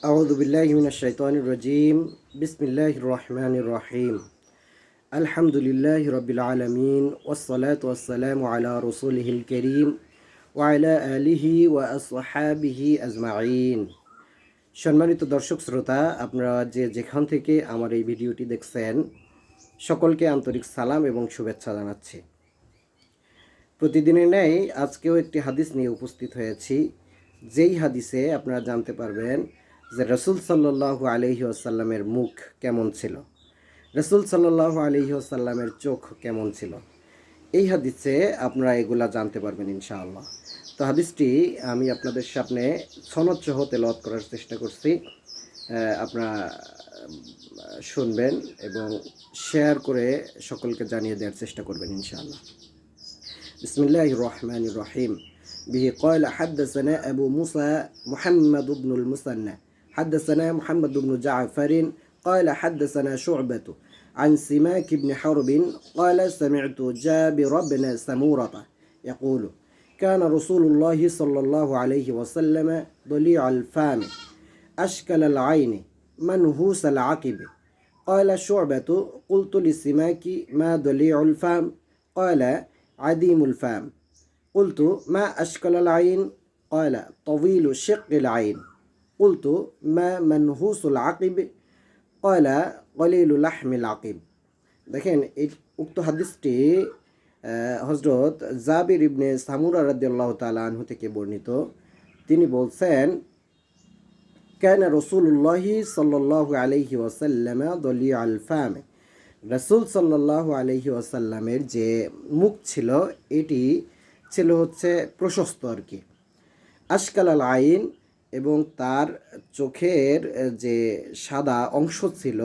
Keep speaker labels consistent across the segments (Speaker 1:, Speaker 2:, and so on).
Speaker 1: أعوذ بالله من الشيطان الرجيم بسم الله الرحمن الرحيم الحمد لله رب العالمين والصلاة والسلام على رسوله الكريم وعلى آله وأصحابه أجمعين সম্মানিত দর্শক শ্রোতা আপনারা যে যেখান থেকে আমার এই ভিডিওটি দেখছেন সকলকে আন্তরিক সালাম এবং শুভেচ্ছা জানাচ্ছি প্রতিদিনের ন্যায় আজকেও একটি হাদিস নিয়ে উপস্থিত হয়েছি যেই হাদিসে আপনারা জানতে পারবেন যে রসুল সাল্লাহু আলহি আসাল্লামের মুখ কেমন ছিল রসুল সাল্লাহু আলহি আসাল্লামের চোখ কেমন ছিল এই হাদিসে আপনারা এগুলা জানতে পারবেন ইনশাআল্লাহ তো হাদিসটি আমি আপনাদের সামনে সনচ্চহ তেলত করার চেষ্টা করছি আহ, আপনারা আহ, শুনবেন এবং শেয়ার করে সকলকে জানিয়ে দেওয়ার চেষ্টা করবেন ইনশাআল্লাহ بسم الله الرحمن الرحيم به قال حدثنا أبو موسى محمد بن المثنى حدثنا محمد بن جعفر قال حدثنا شعبة عن سماك بن حرب قال سمعت جابر بن سمورة يقول كان رسول الله صلى الله عليه وسلم ضليع الفام أشكل العين منهوس العقب. قال شعبة قلت لسماك ما ضليع الفام قال عديم الفام قلت ما أشكل العين؟ قال طويل شق العين. قلت ما منهوس العقب قال قليل لحم العقب দেখেন এই উক্ত হাদিসটি হজরত জাবির ইবনে সামুরা রাদিয়াল্লাহ তাআলা আনহু থেকে বর্ণিত তিনি বলছেন كان رسول الله صلى الله عليه وسلم ضليع الفم রসুল সাল্লাহ আলহি ওয়াসাল্লামের যে মুখ ছিল এটি ছিল হচ্ছে প্রশস্ত আর কি আশকাল আল আইন এবং তার চোখের যে সাদা অংশ ছিল,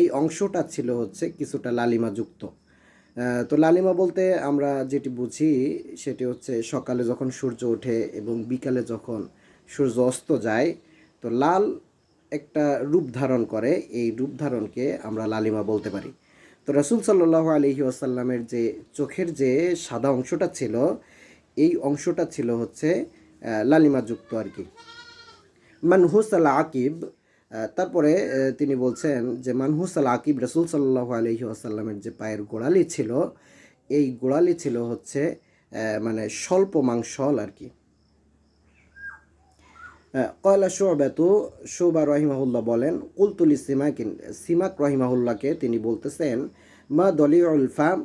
Speaker 1: এই অংশটা ছিল হচ্ছে কিছুটা লালিমাযুক্ত তো লালিমা বলতে আমরা যেটি বুঝি সেটি হচ্ছে সকালে যখন সূর্য ওঠে এবং বিকালে যখন সূর্য অস্ত যায়, তো লাল একটা রূপ ধারণ করে, এই রূপ ধারণকে আমরা লালিমা বলতে পারি। তো রসুল সাল্লাহ আলহি আসাল্লামের যে চোখের যে সাদা অংশটা ছিল, এই অংশটা ছিল হচ্ছে লালিমাযুক্ত আর কি। মানহুস আল আকিব তারপরে তিনি বলছেন যে মানহুস আল আকিব রসুল সাল্লাহ আলহি আসাল্লামের যে পায়ের গোড়ালি ছিল, এই গোড়ালি ছিল হচ্ছে মানে স্বল্প মাংসল আর কি। কয়লা শোবাতু, শোবা রহিমাহুল্লাহ বলেন কুলতুলি সিমাকিন, সিমাক রহিমাহুল্লাহকে তিনি বলতেছেন, মা দলিউল ফাম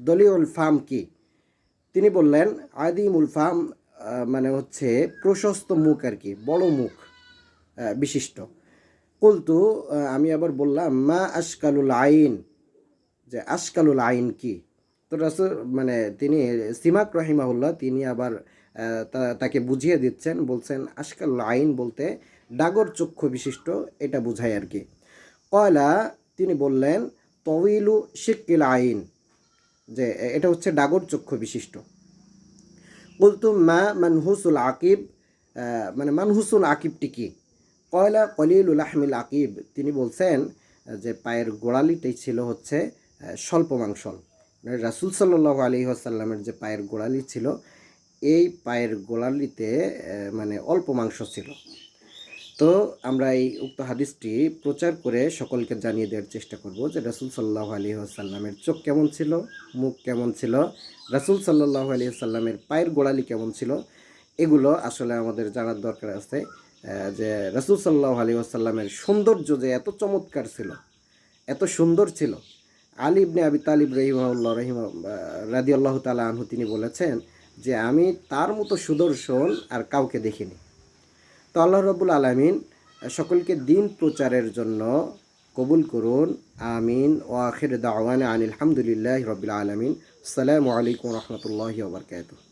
Speaker 1: দলিউল ফাম কি? তিনি বললেন, আদিমুল ফাম মানে হচ্ছে প্রশস্ত মুখ আর কি, বড় মুখ। বিশিষ্ট। কুলতু আমি আবার বললাম, মা আশকালুল আইন। যে আশকালুল আইন কি? তো রাসুল মানে তিনি, সিমাক রহিমাহুল্লাহ, তিনি আবার তাকে বুঝিয়ে দিচ্ছেন, বলছেন, আশকালুল আইন বলতে ডাগর চক্ষু বিশিষ্ট, এটা বোঝায় আর কি। কয়লা, তিনি বললেন তবিলু শিকিল আইন। যে এটা হচ্ছে ডাগর চক্ষু বিশিষ্ট। বলতু মা মানহুসুল আকিব মানে মানহুসুল আকিবটি কি? কয়লা কলিলুল আহমিল আকিব, তিনি বলছেন যে পায়ের গোড়ালিটাই ছিল হচ্ছে স্বল্প মাংসল। মানে রাসুল সাল্লাহ আলী আসাল্লামের যে পায়ের গোড়ালি ছিল, এই পায়ের গোড়ালিতে মানে অল্প মাংস ছিল। তো আমরা এই উক্ত হাদিসটি প্রচার করে সকলকে জানিয়ে দেওয়ার চেষ্টা করব যে রাসুল সাল্লাহ আলী আসাল্লামের চোখ কেমন ছিল, মুখ কেমন ছিল, রাসুল সাল্লাহ আলী আসাল্লামের পায়ের গোড়ালি কেমন ছিল, এগুলো আসলে আমাদের জানার দরকার আছে। যে রাসুল সাল্লাহ আলী আসাল্লামের সৌন্দর্য যে এত চমৎকার ছিল, এত সুন্দর ছিল। আলী ইবনে আবি তালিব রহিমাউল্লাহ রহিমা রাদি আল্লাহ তালা আনহু তিনি বলেছেন যে, আমি তার মতো সুদর্শন আর কাউকে দেখিনি। তো আল্লাহ রবুল আলমিন সকলকে দিন প্রচারের জন্য কবুল করুন। আমিন। ও আখির দাওয়ান আনিল হামদুলিল্লাহ রবিল আলমিন। সালামু আলাইকুম রহমতুল্লাহ ওবরকাতুহ